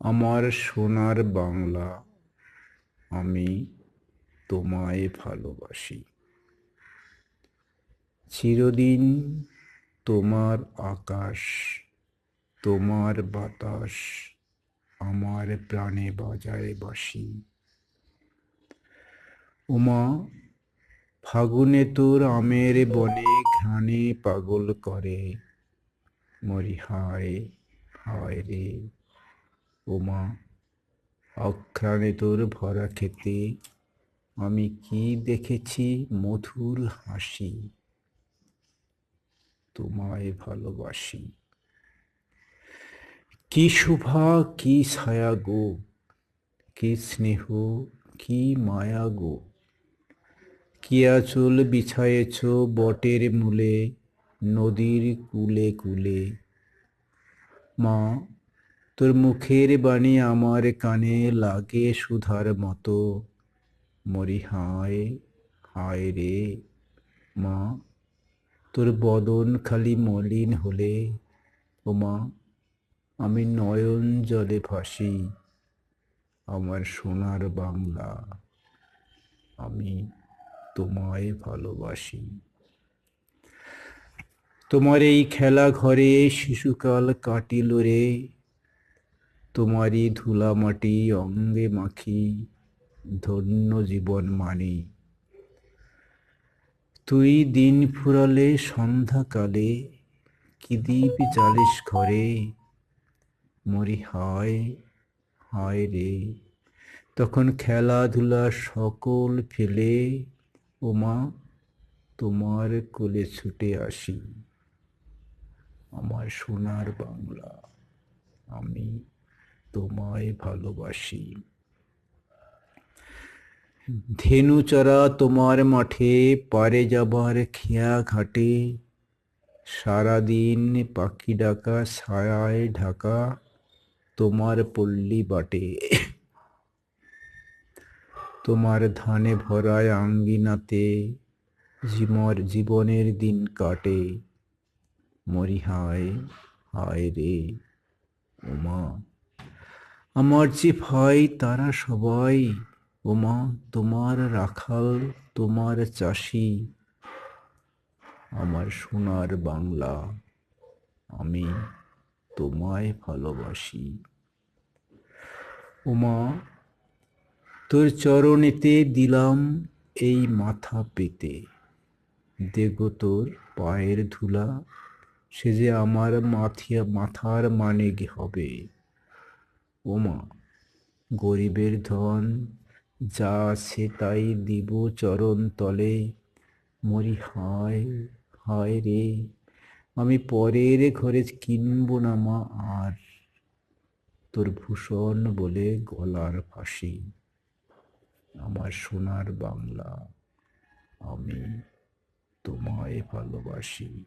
আমার সোনার বাংলা আমি তোমায় ভালোবাসি। চিরদিন তোমার আকাশ, তোমার বাতাস আমার প্রাণে বাজায় বাসি উমা ফাগুনে তোর আমের বনে ঘ্রাণে পাগল করে। মরি হায় হায় রে। ওমা অঘ্রাণে তোর ভরা খেতে আমি কি দেখেছি মধুর হাসি? তোমায় ভালোবাসি। কি শোভা, কি ছায়া গো? কি স্নেহ, কি মায়া গো? কি আচল বিছায়েছ বটের মূলে, নদীর কুলে কুলে? মা তোর মুখের বাণী আমার কানে লাগে সুধার মতো। মরি হায় হায় রে মা, তোর বদন খালি মলিন হলে। ও মা, আমি নয়ন জলে ভাসি, আমার সোনার বাংলা আমি তোমায় ভালোবাসি। তোমার এই খেলা ঘরে শিশুকাল কাটিল রে তোমারই ধুলা মাটি অঙ্গে মাখি, ধন্য জীবন মানি। তুই দিন ফুরালে সন্ধ্যাকালে, কি দ্বীপ জ্বালিস ঘরে? মরি হায় হায় রে। তখন খেলাধুলা সকল ফেলে, ওমা, তোমার কোলে ছুটে আসি। আমার সোনার বাংলা, আমি তোমায় ভালোবাসি। ধেনু চড়া তোমার মাঠে পারে যাবার খেয়া ঘাটে। সারাদিন পাখি ডাকা, ছায়ায় ঢাকা, তোমার পল্লী বাটে। তোমার ধানে ভরায় আঙ্গিনাতে জীবর জীবনের দিন কাটে। মরি হায় রে ওমা আমার যে ভাই, তারা সবাই, ওমা, তোমার রাখাল, তোমার চাষি, আমার সোনার বাংলা, আমি তোমায় ভালোবাসি। ওমা, তোর চরণেতে দিলাম এই মাথা পেতে দেগো তোর পায়ের ধুলা, সে যে আমার মাথিয়া, মাথার মানে হবে। ওমা গরিবের ধন যা আছে তাই দিব চরণ তলে। মরি, হায় হায় রে, আমি পরের ঘরে কিনব না মা আর। তোর ভূষণ বলে গলার ফাঁসি, আমার সোনার বাংলা আমি তোমায় ভালোবাসি।